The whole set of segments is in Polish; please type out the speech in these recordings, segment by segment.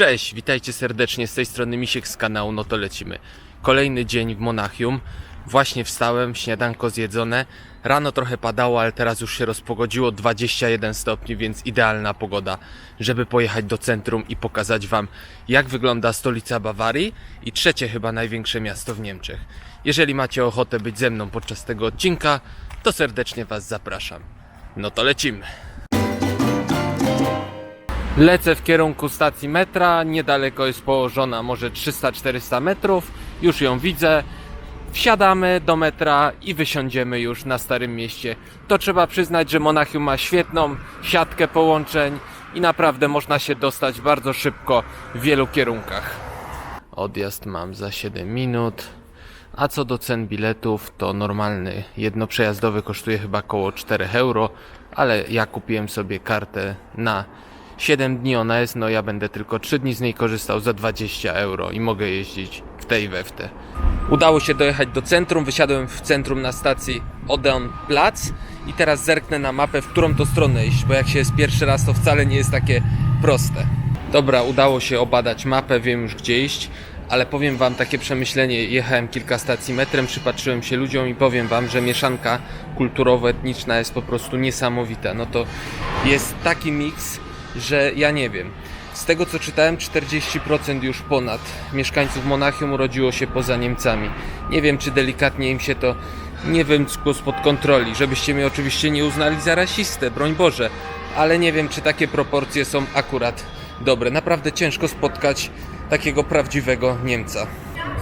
Cześć, witajcie serdecznie z tej strony Misiek z kanału No to lecimy. Kolejny dzień w Monachium. Właśnie wstałem, śniadanko zjedzone. Rano trochę padało, ale teraz już się rozpogodziło 21 stopni, więc idealna pogoda, żeby pojechać do centrum i pokazać Wam, jak wygląda stolica Bawarii i trzecie chyba największe miasto w Niemczech. Jeżeli macie ochotę być ze mną podczas tego odcinka, to serdecznie Was zapraszam. No to lecimy. Lecę w kierunku stacji metra, niedaleko jest położona może 300-400 metrów, już ją widzę. Wsiadamy do metra i wysiądziemy już na Starym Mieście. To trzeba przyznać, że Monachium ma świetną siatkę połączeń i naprawdę można się dostać bardzo szybko w wielu kierunkach. Odjazd mam za 7 minut. A co do cen biletów, to normalny jednoprzejazdowy kosztuje chyba około 4 euro, ale ja kupiłem sobie kartę na 7 dni ona jest, no ja będę tylko 3 dni z niej korzystał za 20 euro i mogę jeździć w tej we w te. Udało się dojechać do centrum, wysiadłem w centrum na stacji Odeon Plac i teraz zerknę na mapę, w którą to stronę iść, bo jak się jest pierwszy raz, to wcale nie jest takie proste. Dobra, udało się obadać mapę, wiem już gdzie iść, ale powiem wam takie przemyślenie, jechałem kilka stacji metrem, przypatrzyłem się ludziom i powiem wam, że mieszanka kulturowo-etniczna jest po prostu niesamowita. No to jest taki miks, że ja nie wiem. Z tego co czytałem, 40% już ponad mieszkańców Monachium urodziło się poza Niemcami. Nie wiem, czy delikatnie im się to nie wymkło spod kontroli, żebyście mnie oczywiście nie uznali za rasistę, broń Boże, ale nie wiem, czy takie proporcje są akurat dobre. Naprawdę ciężko spotkać takiego prawdziwego Niemca.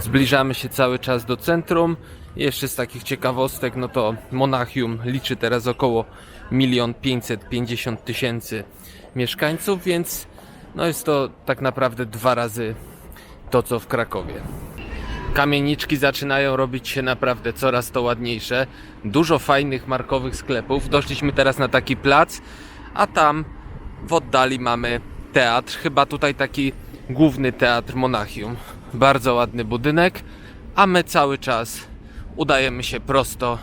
Zbliżamy się cały czas do centrum. Jeszcze z takich ciekawostek, no to Monachium liczy teraz około 1 550 tysięcy mieszkańców, więc no jest to tak naprawdę dwa razy to co w Krakowie. Kamieniczki zaczynają robić się naprawdę coraz to ładniejsze. Dużo fajnych markowych sklepów. Doszliśmy teraz na taki plac, a tam w oddali mamy teatr. Chyba tutaj taki główny teatr Monachium. Bardzo ładny budynek, a my cały czas udajemy się prosto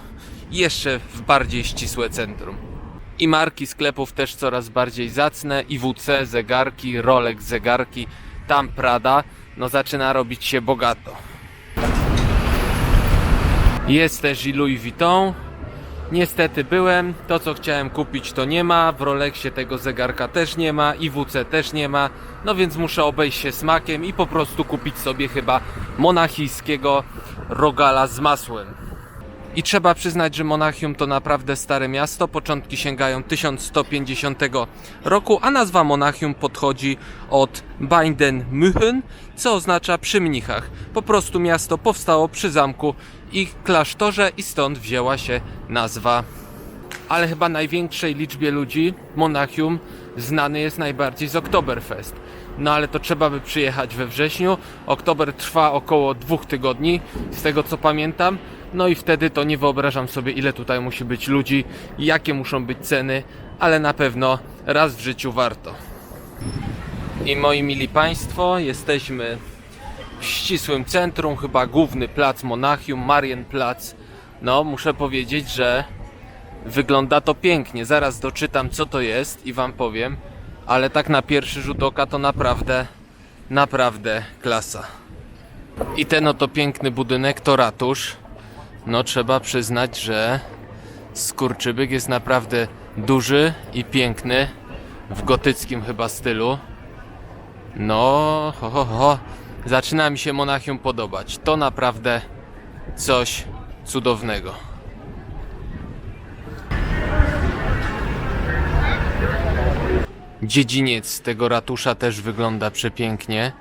jeszcze w bardziej ścisłe centrum. I marki sklepów też coraz bardziej zacne. IWC, zegarki, Rolex, zegarki, tam Prada. No zaczyna robić się bogato. Jest też i Louis Vuitton. Niestety byłem, to co chciałem kupić to nie ma, w Rolexie tego zegarka też nie ma, IWC też nie ma, no więc muszę obejść się smakiem i po prostu kupić sobie chyba monachijskiego rogala z masłem. I trzeba przyznać, że Monachium to naprawdę stare miasto. Początki sięgają 1150 roku, a nazwa Monachium podchodzi od Binden Müchen, co oznacza przy mnichach. Po prostu miasto powstało przy zamku i klasztorze i stąd wzięła się nazwa. Ale chyba największej liczbie ludzi Monachium znany jest najbardziej z Oktoberfest. No ale to trzeba by przyjechać we wrześniu. Oktober trwa około dwóch tygodni, z tego co pamiętam. No i wtedy to nie wyobrażam sobie, ile tutaj musi być ludzi, jakie muszą być ceny, ale na pewno raz w życiu warto. I moi mili Państwo, jesteśmy w ścisłym centrum, chyba główny plac Monachium, Marienplatz. No, muszę powiedzieć, że wygląda to pięknie. Zaraz doczytam, co to jest i Wam powiem, ale tak na pierwszy rzut oka to naprawdę, naprawdę klasa. I ten oto piękny budynek to ratusz. No trzeba przyznać, że skurczybyk jest naprawdę duży i piękny w gotyckim chyba stylu. No, ho, ho, ho. Zaczyna mi się Monachium podobać. To naprawdę coś cudownego. Dziedziniec tego ratusza też wygląda przepięknie.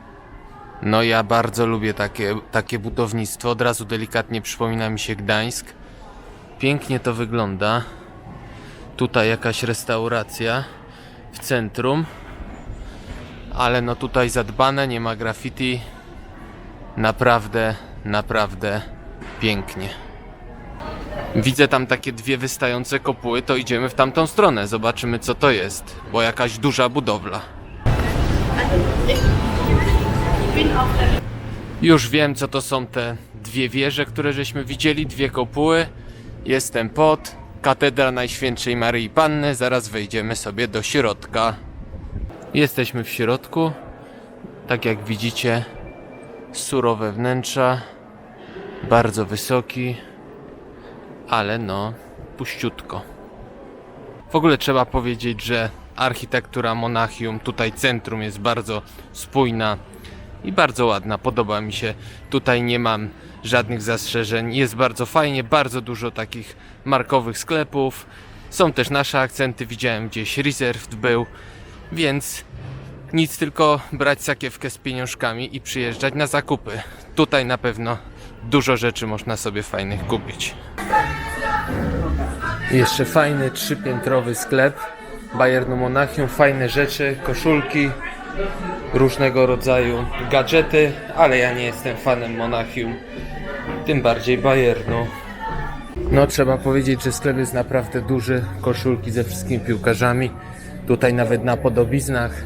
No ja bardzo lubię takie, takie budownictwo. Od razu delikatnie przypomina mi się Gdańsk. Pięknie to wygląda. Tutaj jakaś restauracja w centrum. Ale no tutaj zadbane, nie ma graffiti. Naprawdę, naprawdę pięknie. Widzę tam takie dwie wystające kopuły, to idziemy w tamtą stronę. Zobaczymy co to jest, bo jakaś duża budowla. Już wiem, co to są te dwie wieże, które żeśmy widzieli, dwie kopuły. Jestem pod katedra Najświętszej Maryi Panny. Zaraz wejdziemy sobie do środka. Jesteśmy w środku. Tak jak widzicie, surowe wnętrza, bardzo wysoki, ale no, puściutko. W ogóle trzeba powiedzieć, że architektura Monachium, tutaj centrum jest bardzo spójna i bardzo ładna. Podoba mi się. Tutaj nie mam żadnych zastrzeżeń. Jest bardzo fajnie, bardzo dużo takich markowych sklepów. Są też nasze akcenty. Widziałem gdzieś Reserved był, więc nic tylko brać sakiewkę z pieniążkami i przyjeżdżać na zakupy. Tutaj na pewno dużo rzeczy można sobie fajnych kupić. Jeszcze fajny trzypiętrowy sklep Bayernu Monachium, fajne rzeczy, koszulki, różnego rodzaju gadżety, ale ja nie jestem fanem Monachium, tym bardziej Bayernu. No trzeba powiedzieć, że sklep jest naprawdę duży, koszulki ze wszystkimi piłkarzami, tutaj nawet na podobiznach,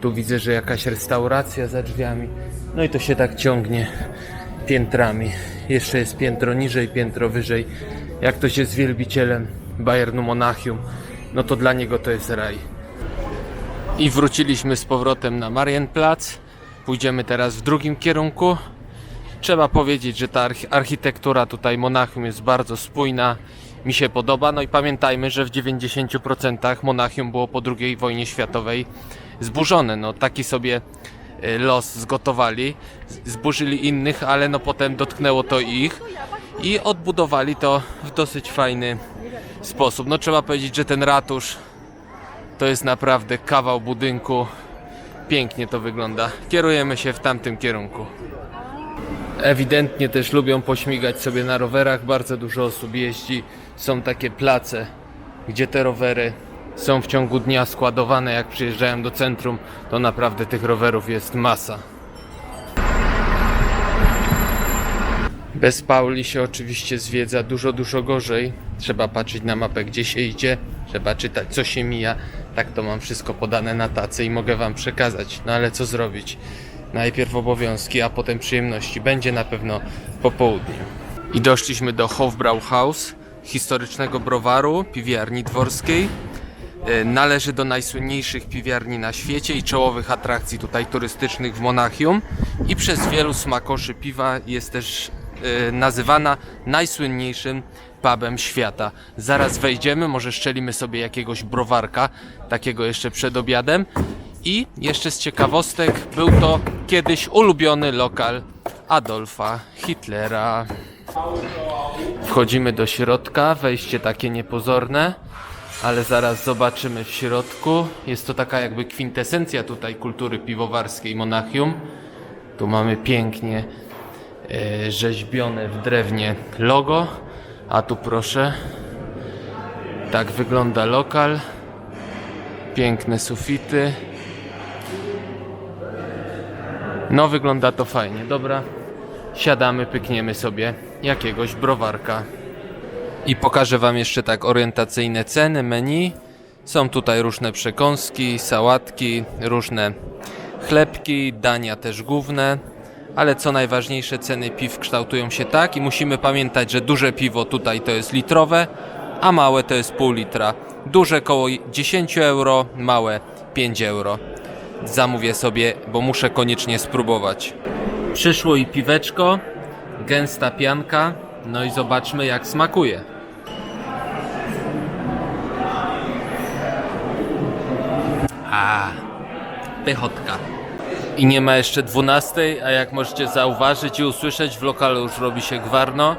tu widzę, że jakaś restauracja za drzwiami, no i to się tak ciągnie piętrami. Jeszcze jest piętro niżej, piętro wyżej. Jak ktoś jest wielbicielem Bayernu Monachium, no to dla niego to jest raj. I wróciliśmy z powrotem na Marienplatz. Pójdziemy teraz w drugim kierunku. Trzeba powiedzieć, że ta archi- architektura tutaj Monachium jest bardzo spójna. Mi się podoba. No i pamiętajmy, że w 90% Monachium było po II wojnie światowej zburzone. No taki sobie y, los zgotowali. Zburzyli innych, ale no potem dotknęło to ich i odbudowali to w dosyć fajny sposób. No trzeba powiedzieć, że ten ratusz to jest naprawdę kawał budynku. Pięknie to wygląda. Kierujemy się w tamtym kierunku. Ewidentnie też lubią pośmigać sobie na rowerach. Bardzo dużo osób jeździ. Są takie place, gdzie te rowery są w ciągu dnia składowane. Jak przyjeżdżają do centrum, to naprawdę tych rowerów jest masa. Bez Pauli się oczywiście zwiedza dużo, dużo gorzej. Trzeba patrzeć na mapę, gdzie się idzie, trzeba czytać, co się mija. Tak to mam wszystko podane na tacy i mogę Wam przekazać. No ale co zrobić? Najpierw obowiązki, a potem przyjemności. Będzie na pewno po południu. I doszliśmy do Hofbrauhaus, historycznego browaru, piwiarni dworskiej. E, Należy do najsłynniejszych piwiarni na świecie i czołowych atrakcji tutaj turystycznych w Monachium i przez wielu smakoszy piwa jest też nazywana najsłynniejszym pubem świata. Zaraz wejdziemy, może szczelimy sobie jakiegoś browarka, takiego jeszcze przed obiadem. I jeszcze z ciekawostek, był to kiedyś ulubiony lokal Adolfa Hitlera. Wchodzimy do środka, wejście takie niepozorne, ale zaraz zobaczymy w środku. Jest to taka jakby kwintesencja tutaj kultury piwowarskiej Monachium. Tu mamy pięknie rzeźbione w drewnie logo, a tu proszę, tak wygląda lokal. Piękne sufity. No wygląda to fajnie, dobra. Siadamy, pykniemy sobie jakiegoś browarka. I pokażę Wam jeszcze tak orientacyjne ceny, menu. Są tutaj różne przekąski, sałatki, różne chlebki, dania też główne. Ale co najważniejsze, ceny piw kształtują się tak i musimy pamiętać, że duże piwo tutaj to jest litrowe, a małe to jest pół litra. Duże koło 10 euro, małe 5 euro. Zamówię sobie, bo muszę koniecznie spróbować. Przyszło i piweczko, gęsta pianka, no i zobaczmy jak smakuje. A, pychotka. I nie ma jeszcze 12, a jak możecie zauważyć i usłyszeć, w lokalu już robi się gwarno.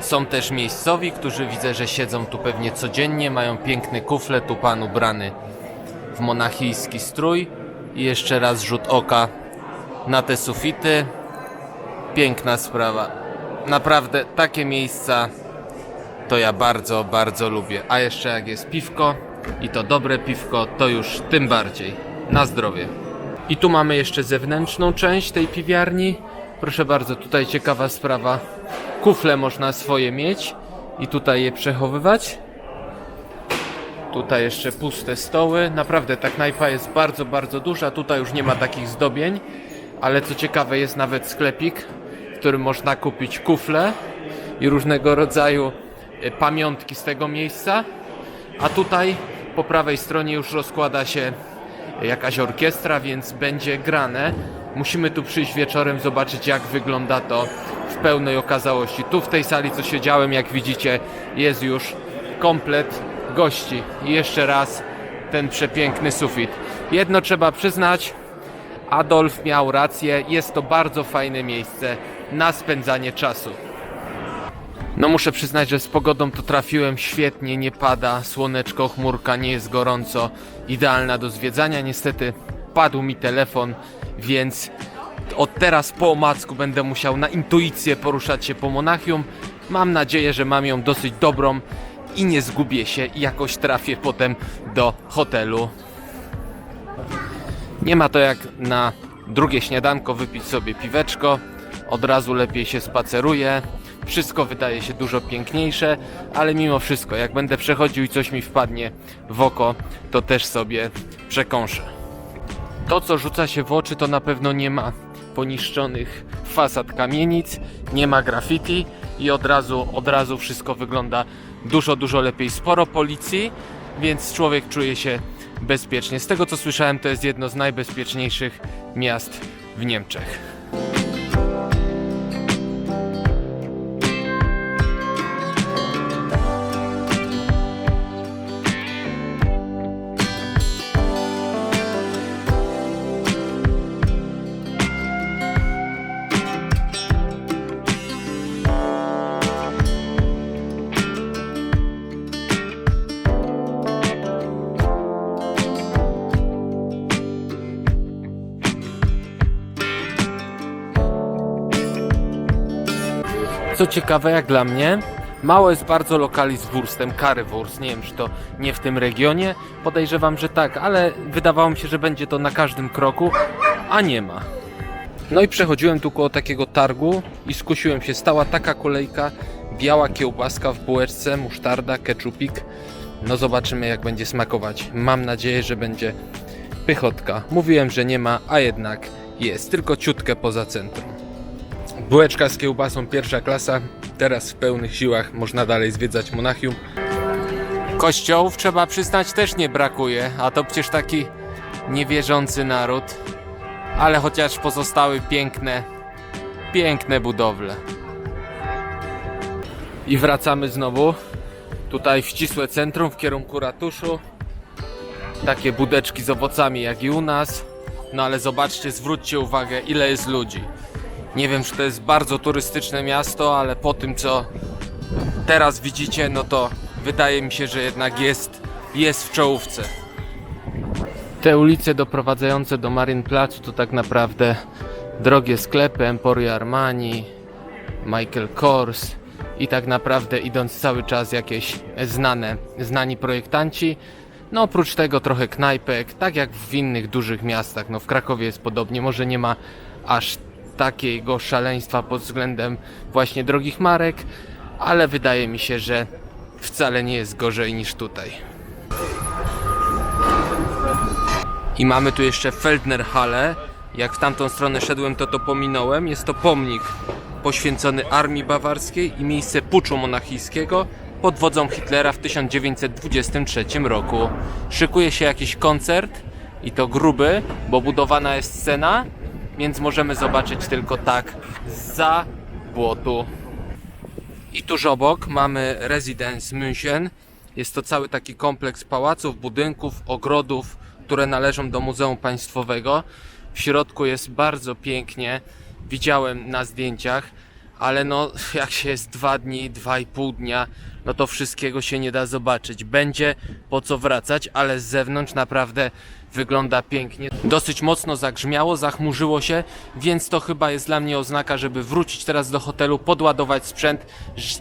Są też miejscowi, którzy widzę, że siedzą tu pewnie codziennie, mają piękny kufle, tu pan ubrany w monachijski strój. I jeszcze raz rzut oka na te sufity. Piękna sprawa. Naprawdę takie miejsca to ja bardzo, bardzo lubię. A jeszcze jak jest piwko i to dobre piwko, to już tym bardziej. Na zdrowie. I tu mamy jeszcze zewnętrzną część tej piwiarni. Proszę bardzo, tutaj ciekawa sprawa. Kufle można swoje mieć i tutaj je przechowywać. Tutaj jeszcze puste stoły. Naprawdę ta knajpa jest bardzo, bardzo duża. Tutaj już nie ma takich zdobień, ale co ciekawe jest nawet sklepik, w którym można kupić kufle i różnego rodzaju e, pamiątki z tego miejsca. A tutaj po prawej stronie już rozkłada się jakaś orkiestra, więc będzie grane. Musimy tu przyjść wieczorem, zobaczyć jak wygląda to w pełnej okazałości. Tu w tej sali, co siedziałem, jak widzicie, jest już komplet gości. I jeszcze raz ten przepiękny sufit. Jedno trzeba przyznać, Adolf miał rację, jest to bardzo fajne miejsce na spędzanie czasu. No muszę przyznać, że z pogodą to trafiłem świetnie, nie pada, słoneczko, chmurka, nie jest gorąco, idealna do zwiedzania. Niestety padł mi telefon, więc od teraz po omacku będę musiał na intuicję poruszać się po Monachium. Mam nadzieję, że mam ją dosyć dobrą i nie zgubię się i jakoś trafię potem do hotelu. Nie ma to jak na drugie śniadanko wypić sobie piweczko. Od razu lepiej się spaceruje. Wszystko wydaje się dużo piękniejsze, ale mimo wszystko, jak będę przechodził i coś mi wpadnie w oko, to też sobie przekąszę. To, co rzuca się w oczy, to na pewno nie ma poniszczonych fasad kamienic, nie ma graffiti i od razu, od razu wszystko wygląda dużo, dużo lepiej. Sporo policji, więc człowiek czuje się bezpiecznie. Z tego co słyszałem, to jest jedno z najbezpieczniejszych miast w Niemczech. Ciekawe, jak dla mnie, mało jest bardzo lokali z wurstem, currywurst. Nie wiem, czy to nie w tym regionie. Podejrzewam, że tak, ale wydawało mi się, że będzie to na każdym kroku, a nie ma. No i przechodziłem tu koło takiego targu i skusiłem się. Stała taka kolejka, biała kiełbaska w bułeczce, musztarda, keczupik. No zobaczymy, jak będzie smakować. Mam nadzieję, że będzie pychotka. Mówiłem, że nie ma, a jednak jest, tylko ciutkę poza centrum. Bułeczka z kiełbasą pierwsza klasa. Teraz w pełnych siłach można dalej zwiedzać Monachium. Kościołów trzeba przyznać też nie brakuje, a to przecież taki niewierzący naród. Ale chociaż pozostały piękne, piękne budowle. I wracamy znowu tutaj w ścisłe centrum w kierunku ratuszu. Takie budeczki z owocami jak i u nas. No ale zobaczcie, zwróćcie uwagę ile jest ludzi. Nie wiem, czy to jest bardzo turystyczne miasto, ale po tym co teraz widzicie, no to wydaje mi się, że jednak jest, jest w czołówce. Te ulice doprowadzające do Marienplatzu to tak naprawdę drogie sklepy Emporio Armani, Michael Kors i tak naprawdę idąc cały czas jakieś znane, znani projektanci. No oprócz tego trochę knajpek, tak jak w innych dużych miastach. No w Krakowie jest podobnie, może nie ma aż takiego szaleństwa pod względem właśnie drogich marek, ale wydaje mi się, że wcale nie jest gorzej niż tutaj. I mamy tu jeszcze Feldnerhalle. Jak w tamtą stronę szedłem, to to pominąłem. Jest to pomnik poświęcony armii bawarskiej i miejsce puczu monachijskiego pod wodzą Hitlera w 1923 roku. Szykuje się jakiś koncert i to gruby, bo budowana jest scena, więc możemy zobaczyć tylko tak za błotu. I tuż obok mamy Residence München. Jest to cały taki kompleks pałaców, budynków, ogrodów, które należą do Muzeum Państwowego. W środku jest bardzo pięknie. Widziałem na zdjęciach, ale no jak się jest dwa dni, dwa i pół dnia, no to wszystkiego się nie da zobaczyć. Będzie po co wracać, ale z zewnątrz naprawdę wygląda pięknie. Dosyć mocno zagrzmiało, zachmurzyło się, więc to chyba jest dla mnie oznaka, żeby wrócić teraz do hotelu, podładować sprzęt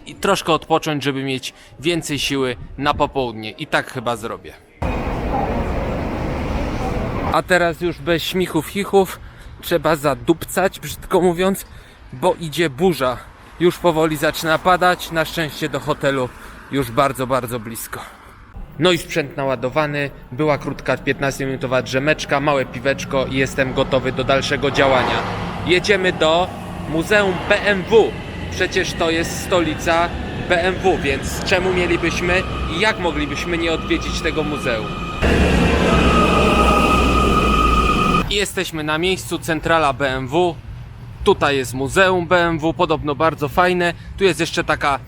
i troszkę odpocząć, żeby mieć więcej siły na popołudnie. I tak chyba zrobię. A teraz już bez śmichów, chichów trzeba zadupcać, brzydko mówiąc, bo idzie burza. Już powoli zaczyna padać, na szczęście do hotelu już bardzo, bardzo blisko. No i sprzęt naładowany, była krótka 15-minutowa drzemeczka, małe piweczko i jestem gotowy do dalszego działania. Jedziemy do Muzeum BMW. Przecież to jest stolica BMW, więc czemu mielibyśmy i jak moglibyśmy nie odwiedzić tego muzeum? Jesteśmy na miejscu centrala BMW. Tutaj jest muzeum BMW, podobno bardzo fajne. Tu jest jeszcze taka,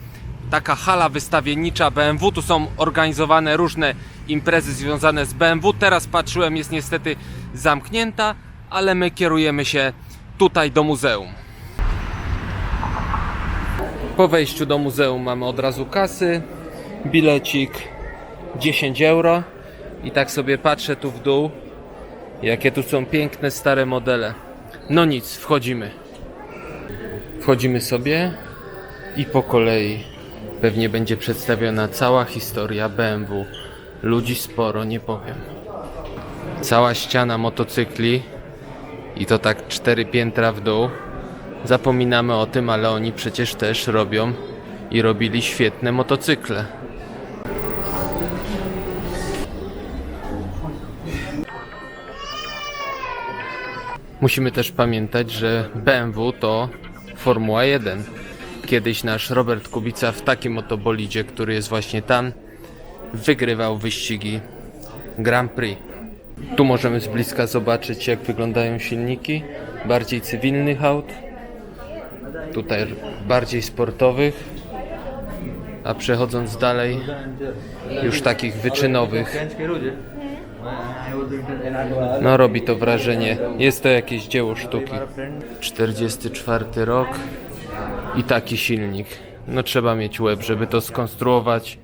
taka hala wystawiennicza BMW. Tu są organizowane różne imprezy związane z BMW. Teraz patrzyłem, jest niestety zamknięta, ale my kierujemy się tutaj do muzeum. Po wejściu do muzeum mamy od razu kasy, bilecik 10 euro i tak sobie patrzę tu w dół, jakie tu są piękne stare modele. No nic, wchodzimy. Wchodzimy sobie i po kolei pewnie będzie przedstawiona cała historia BMW. Ludzi sporo, nie powiem. Cała ściana motocykli i to tak cztery piętra w dół. Zapominamy o tym, ale oni przecież też robią i robili świetne motocykle. Musimy też pamiętać, że BMW to Formuła 1. Kiedyś nasz Robert Kubica w takim oto bolidzie, który jest właśnie tam, wygrywał wyścigi Grand Prix. Tu możemy z bliska zobaczyć, jak wyglądają silniki bardziej cywilnych aut, tutaj bardziej sportowych, a przechodząc dalej, już takich wyczynowych. No robi to wrażenie. Jest to jakieś dzieło sztuki. 44 rok i taki silnik. No trzeba mieć łeb, żeby to skonstruować,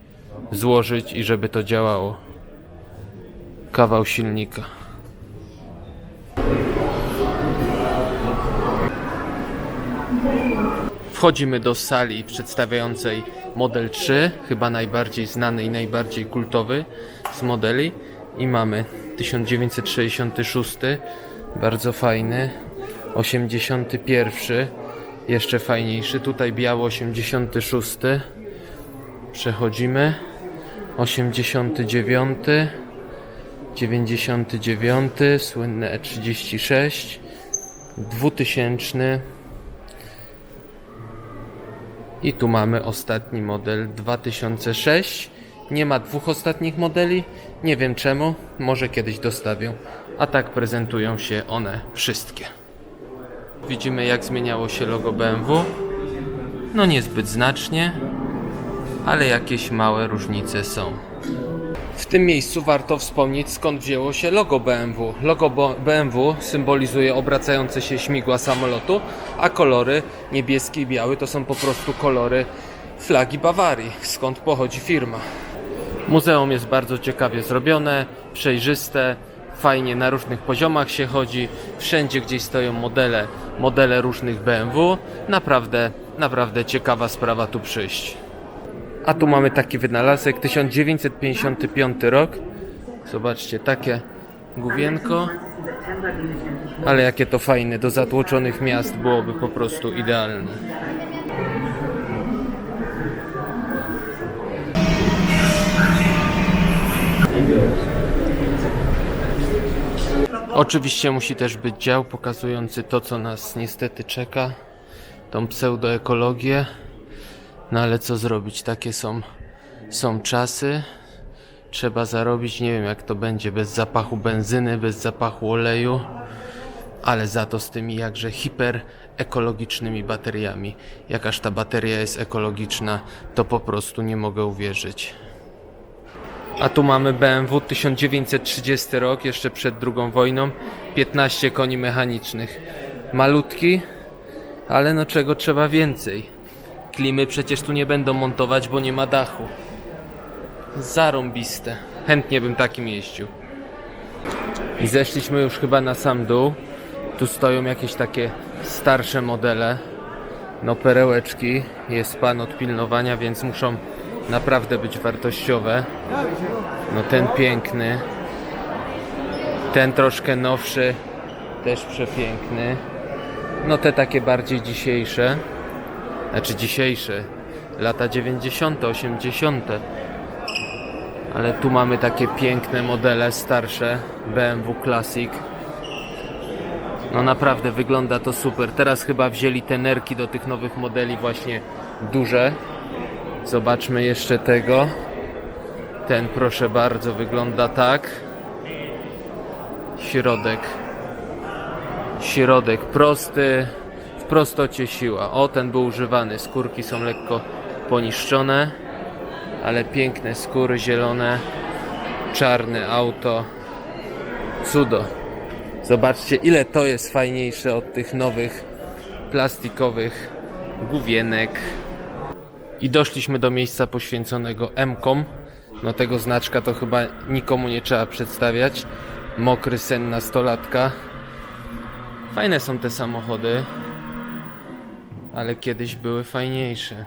złożyć i żeby to działało. Kawał silnika. Wchodzimy do sali przedstawiającej model 3, chyba najbardziej znany i najbardziej kultowy z modeli. I mamy 1966, bardzo fajny, 81, jeszcze fajniejszy. Tutaj biały 86. Przechodzimy. 89, 99, słynne E36, 2000. I tu mamy ostatni model 2006. Nie ma dwóch ostatnich modeli. Nie wiem czemu. Może kiedyś dostawią. A tak prezentują się one wszystkie. Widzimy jak zmieniało się logo BMW. No niezbyt znacznie, ale jakieś małe różnice są. W tym miejscu warto wspomnieć skąd wzięło się logo BMW. Logo BMW symbolizuje obracające się śmigła samolotu, a kolory niebieski i biały to są po prostu kolory flagi Bawarii, skąd pochodzi firma. Muzeum jest bardzo ciekawie zrobione, przejrzyste, fajnie na różnych poziomach się chodzi. Wszędzie gdzieś stoją modele, modele różnych BMW. Naprawdę, naprawdę ciekawa sprawa tu przyjść. A tu mamy taki wynalazek 1955 rok. Zobaczcie, takie główienko. Ale jakie to fajne, do zatłoczonych miast byłoby po prostu idealne. Oczywiście musi też być dział pokazujący to, co nas niestety czeka. Tą pseudoekologię. No ale co zrobić? Takie są, są czasy. Trzeba zarobić. Nie wiem, jak to będzie bez zapachu benzyny, bez zapachu oleju, ale za to z tymi jakże hiperekologicznymi bateriami. Jakaż ta bateria jest ekologiczna, to po prostu nie mogę uwierzyć. A tu mamy BMW 1930 rok, jeszcze przed II wojną. 15 koni mechanicznych. Malutki, ale no czego trzeba więcej. Klimy przecież tu nie będą montować, bo nie ma dachu. Zarąbiste. Chętnie bym takim jeździł. I zeszliśmy już chyba na sam dół. Tu stoją jakieś takie starsze modele. No perełeczki. Jest pan od pilnowania, więc muszą naprawdę być wartościowe. No ten piękny. Ten troszkę nowszy. Też przepiękny. No te takie bardziej dzisiejsze. Znaczy dzisiejsze. Lata 90., 80. Ale tu mamy takie piękne modele starsze BMW Classic. No naprawdę wygląda to super. Teraz chyba wzięli te nerki do tych nowych modeli właśnie duże. Zobaczmy jeszcze tego. Ten proszę bardzo wygląda tak. Środek Środek prosty, w prostocie siła. O, ten był używany. Skórki są lekko poniszczone, ale piękne skóry zielone, czarne auto. Cudo. Zobaczcie, ile to jest fajniejsze od tych nowych plastikowych główienek. I doszliśmy do miejsca poświęconego M-kom. No tego znaczka to chyba nikomu nie trzeba przedstawiać. Mokry sen nastolatka. Fajne są te samochody, ale kiedyś były fajniejsze.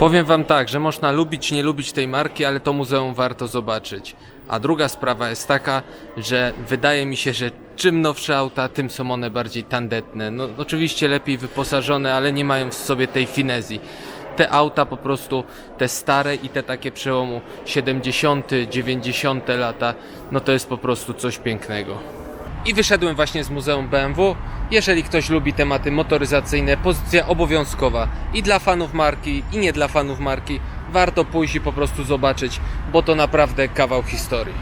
Powiem wam tak, że można lubić, nie lubić tej marki, ale to muzeum warto zobaczyć. A druga sprawa jest taka, że wydaje mi się, że czym nowsze auta, tym są one bardziej tandetne. No oczywiście lepiej wyposażone, ale nie mają w sobie tej finezji. Te auta po prostu, te stare i te takie przełomu 70., 90. lata, no to jest po prostu coś pięknego. I wyszedłem właśnie z Muzeum BMW. Jeżeli ktoś lubi tematy motoryzacyjne, pozycja obowiązkowa i dla fanów marki, i nie dla fanów marki. Warto pójść i po prostu zobaczyć, bo to naprawdę kawał historii.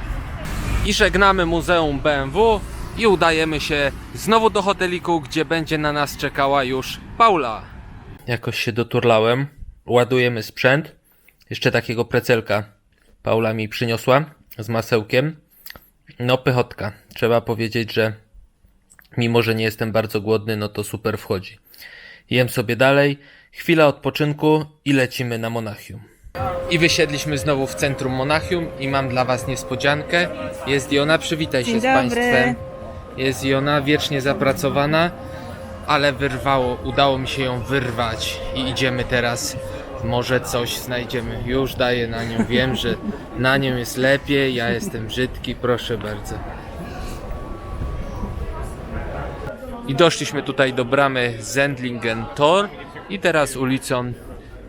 I żegnamy Muzeum BMW i udajemy się znowu do hoteliku, gdzie będzie na nas czekała już Paula. Jakoś się doturlałem. Ładujemy sprzęt. Jeszcze takiego precelka Paula mi przyniosła z masełkiem. No pychotka. Trzeba powiedzieć, że mimo, że nie jestem bardzo głodny, no to super wchodzi. Jem sobie dalej, chwila odpoczynku i lecimy na Monachium. I wysiedliśmy znowu w centrum Monachium i mam dla Was niespodziankę. Jest i ona, przywitaj się Dzień z dobry. Państwem. Jest i ona wiecznie zapracowana, ale wyrwało, udało mi się ją wyrwać i idziemy teraz. Może coś znajdziemy. Już daję na nią. Wiem, że na nią jest lepiej. Ja jestem brzydki. Proszę bardzo. I doszliśmy tutaj do bramy Zendlingen Tor i teraz ulicą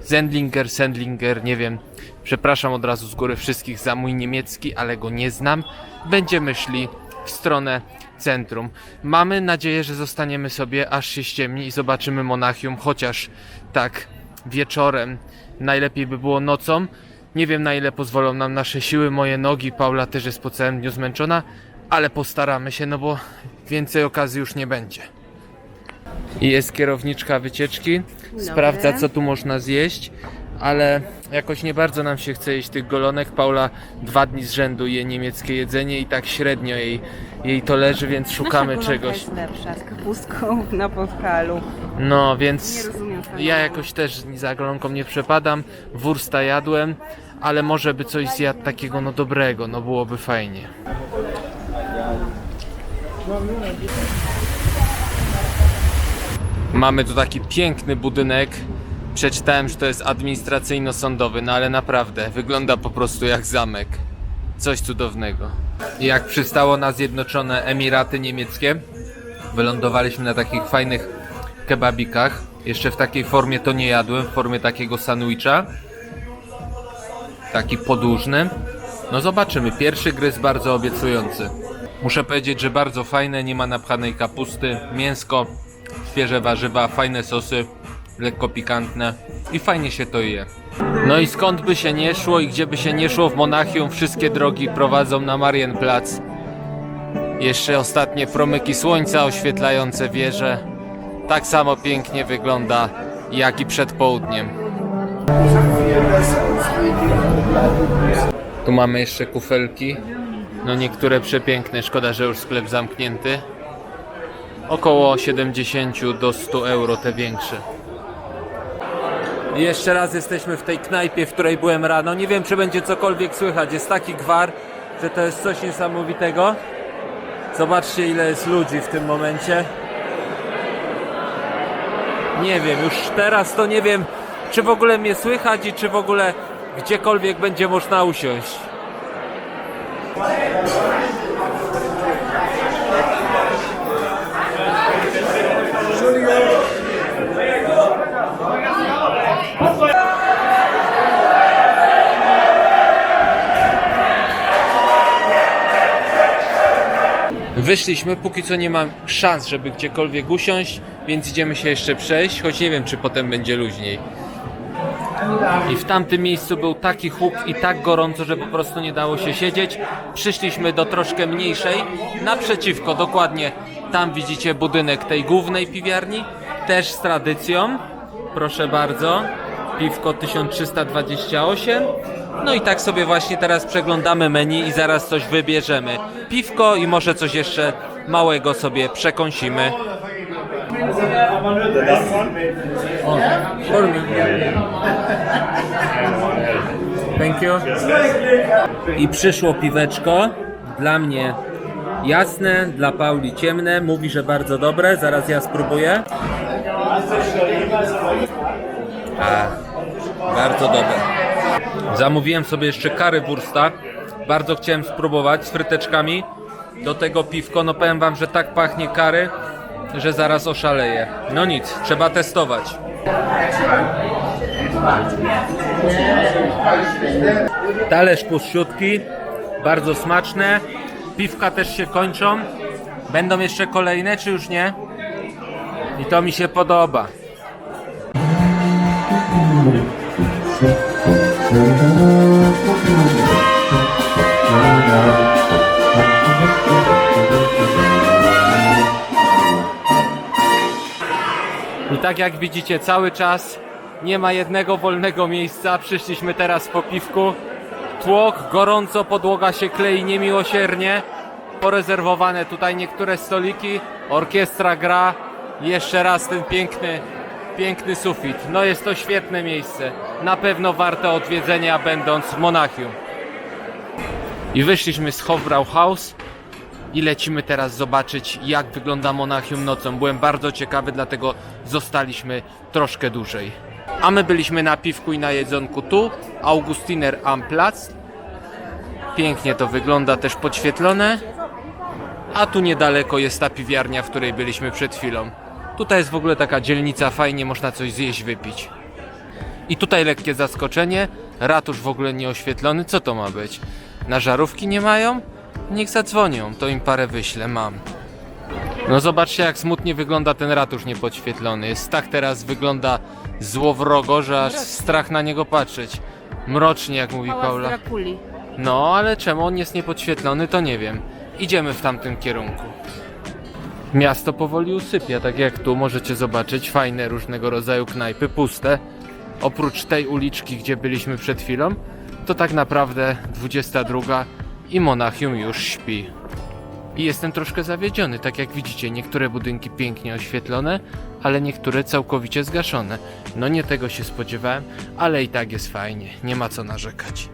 Zendlinger, Sendlinger, nie wiem. Przepraszam od razu z góry wszystkich za mój niemiecki, ale go nie znam. Będziemy szli w stronę centrum. Mamy nadzieję, że zostaniemy sobie aż się ściemni i zobaczymy Monachium, chociaż tak wieczorem. Najlepiej by było nocą. Nie wiem na ile pozwolą nam nasze siły, moje nogi. Paula też jest po całym dniu zmęczona, ale postaramy się, no bo więcej okazji już nie będzie. I jest kierowniczka wycieczki. Sprawdza, co tu można zjeść, ale jakoś nie bardzo nam się chce jeść tych golonek. Paula dwa dni z rzędu je niemieckie jedzenie i tak średnio jej, jej to leży, więc szukamy Nasza czegoś. jest lepsza, z kapustką na podkalu. No, Nie więc rozumiem tego. Ja jakoś też za golonką nie przepadam. Wursta jadłem, ale może by coś zjadł takiego no dobrego, no byłoby fajnie. Mamy tu taki piękny budynek. Przeczytałem, że to jest administracyjno-sądowy, no ale naprawdę wygląda po prostu jak zamek. Coś cudownego. Jak przystało na Zjednoczone Emiraty Niemieckie, wylądowaliśmy na takich fajnych kebabikach. Jeszcze w takiej formie to nie jadłem, w formie takiego sandwicha. Taki podłużny. No zobaczymy. Pierwszy gryz bardzo obiecujący. Muszę powiedzieć, że bardzo fajne, nie ma napchanej kapusty, mięsko, świeże warzywa, fajne sosy, lekko pikantne i fajnie się to je. No i skąd by się nie szło i gdzie by się nie szło w Monachium, wszystkie drogi prowadzą na Marienplatz. Jeszcze ostatnie promyki słońca oświetlające wieże. Tak samo pięknie wygląda jak i przed południem. Tu mamy jeszcze kufelki. No niektóre przepiękne, szkoda, że już sklep zamknięty. Około 70 do 100 euro te większe. I jeszcze raz jesteśmy w tej knajpie, w której byłem rano. Nie wiem, czy będzie cokolwiek słychać. Jest taki gwar, że to jest coś niesamowitego. Zobaczcie, ile jest ludzi w tym momencie. Nie wiem, już teraz to nie wiem, czy w ogóle mnie słychać i czy w ogóle gdziekolwiek będzie można usiąść. Wyszliśmy, póki co nie mam szans, żeby gdziekolwiek usiąść, więc idziemy się jeszcze przejść, choć nie wiem, czy potem będzie luźniej. I w tamtym miejscu był taki huk i tak gorąco, że po prostu nie dało się siedzieć. Przyszliśmy do troszkę mniejszej, naprzeciwko, dokładnie tam widzicie budynek tej głównej piwiarni, też z tradycją. Proszę bardzo, piwko 1328. No i tak sobie właśnie teraz przeglądamy menu i zaraz coś wybierzemy. Piwko i może coś jeszcze małego sobie przekąsimy. Thank you. I przyszło piweczko. Dla mnie jasne, dla Pauli ciemne. Mówi, że bardzo dobre. Zaraz ja spróbuję. A, bardzo dobre. Zamówiłem sobie jeszcze kary wursta. Bardzo chciałem spróbować z fryteczkami. Do tego piwko, no powiem wam, że tak pachnie kary, że zaraz oszaleję. No nic, trzeba testować. Talerz puszczutki, bardzo smaczne. Piwka też się kończą. Będą jeszcze kolejne, czy już nie? I to mi się podoba. I tak jak widzicie, cały czas nie ma jednego wolnego miejsca. Przyszliśmy teraz po piwku. Tłok, gorąco, podłoga się klei niemiłosiernie. Porezerwowane tutaj niektóre stoliki, orkiestra gra. Jeszcze raz ten piękny, piękny sufit. No jest to świetne miejsce. Na pewno warte odwiedzenia będąc w Monachium. I wyszliśmy z Hofbrauhaus i lecimy teraz zobaczyć, jak wygląda Monachium nocą. Byłem bardzo ciekawy, dlatego zostaliśmy troszkę dłużej. A my byliśmy na piwku i na jedzonku tu, Augustiner am Platz. Pięknie to wygląda, też podświetlone. A tu niedaleko jest ta piwiarnia, w której byliśmy przed chwilą. Tutaj jest w ogóle taka dzielnica, fajnie można coś zjeść, wypić. I tutaj lekkie zaskoczenie, ratusz w ogóle nieoświetlony, co to ma być? Na żarówki nie mają? Niech zadzwonią, to im parę wyślę, mam. No zobaczcie jak smutnie wygląda ten ratusz niepodświetlony. Jest tak teraz wygląda złowrogo, że aż strach na niego patrzeć. Mrocznie jak mówi Paula. Drakuli. No, ale czemu on jest niepodświetlony, to nie wiem. Idziemy w tamtym kierunku. Miasto powoli usypia, tak jak tu możecie zobaczyć fajne różnego rodzaju knajpy, puste. Oprócz tej uliczki, gdzie byliśmy przed chwilą, to tak naprawdę 22 i Monachium już śpi. I jestem troszkę zawiedziony, tak jak widzicie, niektóre budynki pięknie oświetlone, ale niektóre całkowicie zgaszone. No nie tego się spodziewałem, ale i tak jest fajnie, nie ma co narzekać.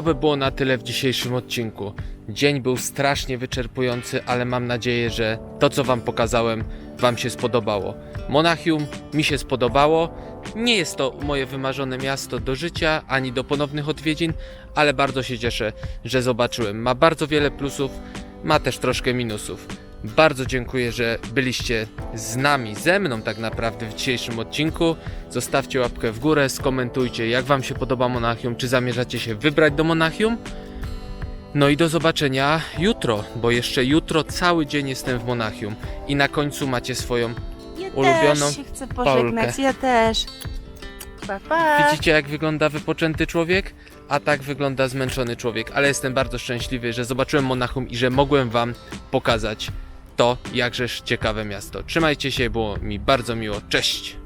To by było na tyle w dzisiejszym odcinku. Dzień był strasznie wyczerpujący, ale mam nadzieję, że to co Wam pokazałem Wam się spodobało. Monachium mi się spodobało. Nie jest to moje wymarzone miasto do życia ani do ponownych odwiedzin, ale bardzo się cieszę, że zobaczyłem. Ma bardzo wiele plusów, ma też troszkę minusów. Bardzo dziękuję, że byliście z nami, ze mną tak naprawdę w dzisiejszym odcinku. Zostawcie łapkę w górę, skomentujcie jak Wam się podoba Monachium, czy zamierzacie się wybrać do Monachium. No i do zobaczenia jutro, bo jeszcze jutro cały dzień jestem w Monachium i na końcu macie swoją Ja Ulubioną też się chcę pożegnać, Paulkę. ja też. Pa, pa. Widzicie, jak wygląda wypoczęty człowiek? A tak wygląda zmęczony człowiek. Ale jestem bardzo szczęśliwy, że zobaczyłem Monachium i że mogłem Wam pokazać to, jakżeż ciekawe miasto. Trzymajcie się, było mi bardzo miło. Cześć!